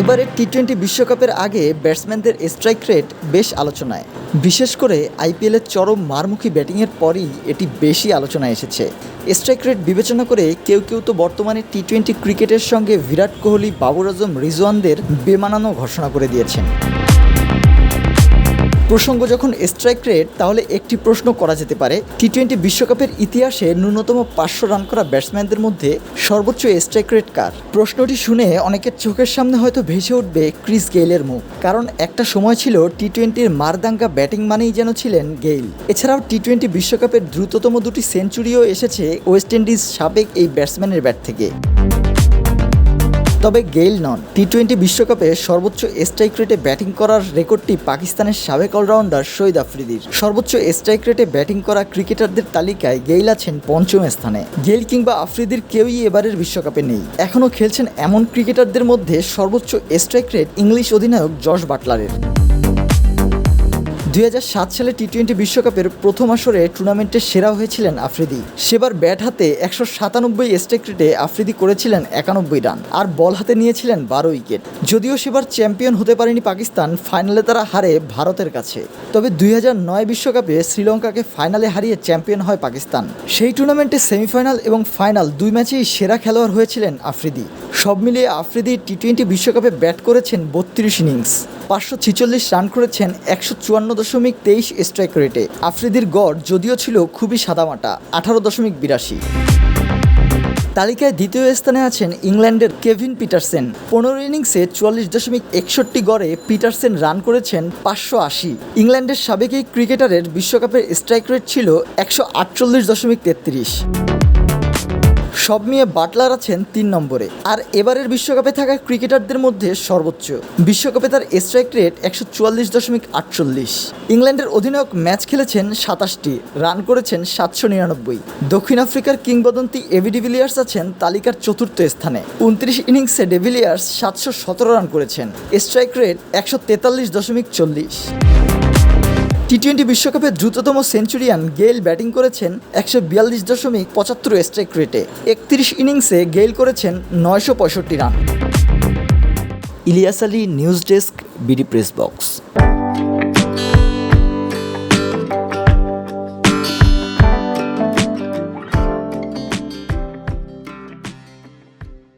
এবারে T twenty বিশ্বকাপের আগে ব্যাটসম্যানদের স্ট্রাইক রেট বেশ আলোচনায়। বিশেষ করে আইপিএলের চরম মারমুখী ব্যাটিংয়ের পরই এটি বেশি আলোচনায় এসেছে। স্ট্রাইক রেট বিবেচনা করে কেউ কেউ তো বর্তমানে টি টোয়েন্টি ক্রিকেটের সঙ্গে বিরাট কোহলি, বাবুর আজম, রিজওয়ানদের বেমানানো ঘোষণা করে দিয়েছেন। প্রসঙ্গ যখন স্ট্রাইক রেট তাহলে একটি প্রশ্ন করা যেতে পারে। টি টোয়েন্টি বিশ্বকাপের ইতিহাসে ন্যূনতম পাঁচশো রান করা ব্যাটসম্যানদের মধ্যে সর্বোচ্চ স্ট্রাইক রেট কার? প্রশ্নটি শুনে অনেকের চোখের সামনে হয়তো ভেসে উঠবে ক্রিস গেইলের মুখ। কারণ একটা সময় ছিল টি টোয়েন্টির মারদাঙ্গা ব্যাটিং মানেই যেন ছিলেন গেইল। এছাড়াও টি টোয়েন্টি বিশ্বকাপের দ্রুততম দুটি সেঞ্চুরিও এসেছে ওয়েস্ট ইন্ডিজ সাবেক এই ব্যাটসম্যানের ব্যাট থেকে। তবে গেইল নন। টি টোয়েন্টি বিশ্বকাপে সর্বোচ্চ স্ট্রাইক রেটে ব্যাটিং করার রেকর্ডটি পাকিস্তানের সাবেক অলরাউন্ডার শহীদ আফ্রিদির। সর্বোচ্চ স্ট্রাইক রেটে ব্যাটিং করা ক্রিকেটারদের তালিকায় গেইল আছেন পঞ্চম স্থানে। গেইল কিংবা আফ্রিদির কেউই এবারের বিশ্বকাপে নেই। এখনও খেলছেন এমন ক্রিকেটারদের মধ্যে সর্বোচ্চ স্ট্রাইক রেট ইংলিশ অধিনায়ক জশ বাটলারের। দুই হাজার সাত সালে টি টোয়েন্টি বিশ্বকাপের প্রথম আসরে টুর্নামেন্টে সেরা হয়েছিলেন আফ্রিদি। সেবার ব্যাট হাতে একশো সাতানব্বই স্ট্রাইক রেটে আফ্রিদি করেছিলেন একানব্বই রান আর বল হাতে নিয়েছিলেন বারো উইকেট। যদিও সেবার চ্যাম্পিয়ন হতে পারেনি পাকিস্তান, ফাইনালে তারা হারে ভারতের কাছে। তবে দুই বিশ্বকাপে শ্রীলঙ্কাকে ফাইনালে হারিয়ে চ্যাম্পিয়ন হয় পাকিস্তান। সেই টুর্নামেন্টে সেমিফাইনাল এবং ফাইনাল দুই ম্যাচেই সেরা খেলোয়াড় হয়েছিলেন আফ্রিদি। সব মিলিয়ে আফ্রিদি টি টোয়েন্টি বিশ্বকাপে ব্যাট করেছেন বত্রিশ ইনিংস। পাঁচশো ছিচল্লিশ রান করেছেন একশো চুয়ান্ন দশমিক তেইশ স্ট্রাইক রেটে আফ্রিদির গড় যদিও ছিল খুবই সাদামাটা, আঠারো দশমিক বিরাশি। তালিকায় দ্বিতীয় স্থানে আছেন ইংল্যান্ডের কেভিন পিটারসেন। পনেরো ইনিংসে চুয়াল্লিশ দশমিক একষট্টি গড়ে পিটারসেন রান করেছেন পাঁচশো আশি। ইংল্যান্ডের সাবেক এই ক্রিকেটারের বিশ্বকাপের স্ট্রাইক রেট ছিল একশো আটচল্লিশ দশমিক তেত্রিশ। সব নিয়ে বাটলার আছেন তিন নম্বরে। আর এবারের বিশ্বকাপে থাকা ক্রিকেটারদের মধ্যে সর্বোচ্চ। বিশ্বকাপে তার স্ট্রাইক রেট একশো চুয়াল্লিশ দশমিক আটচল্লিশ। ইংল্যান্ডের অধিনায়ক ম্যাচ খেলেছেন সাতাশটি, রান করেছেন সাতশো নিরানব্বই। দক্ষিণ আফ্রিকার কিংবদন্তি এভি ডিভিলিয়ার্স আছেন তালিকার চতুর্থ স্থানে। উনত্রিশ ইনিংসে ডেভিলিয়ার্স সাতশো সতেরো রান করেছেন। স্ট্রাইক রেট একশো তেতাল্লিশ দশমিক চল্লিশ। টি টোয়েন্টি বিশ্বকাপে দ্রুততম সেঞ্চুরিয়ান গেইল ব্যাটিং করেছেন একশো বিয়াল্লিশ দশমিক পঁচাত্তর স্ট্রাইক রেটে। একত্রিশ ইনিংসে গেইল করেছেন নয়শো পঁয়ষট্টি run. Ilias Ali, news desk, BD press box.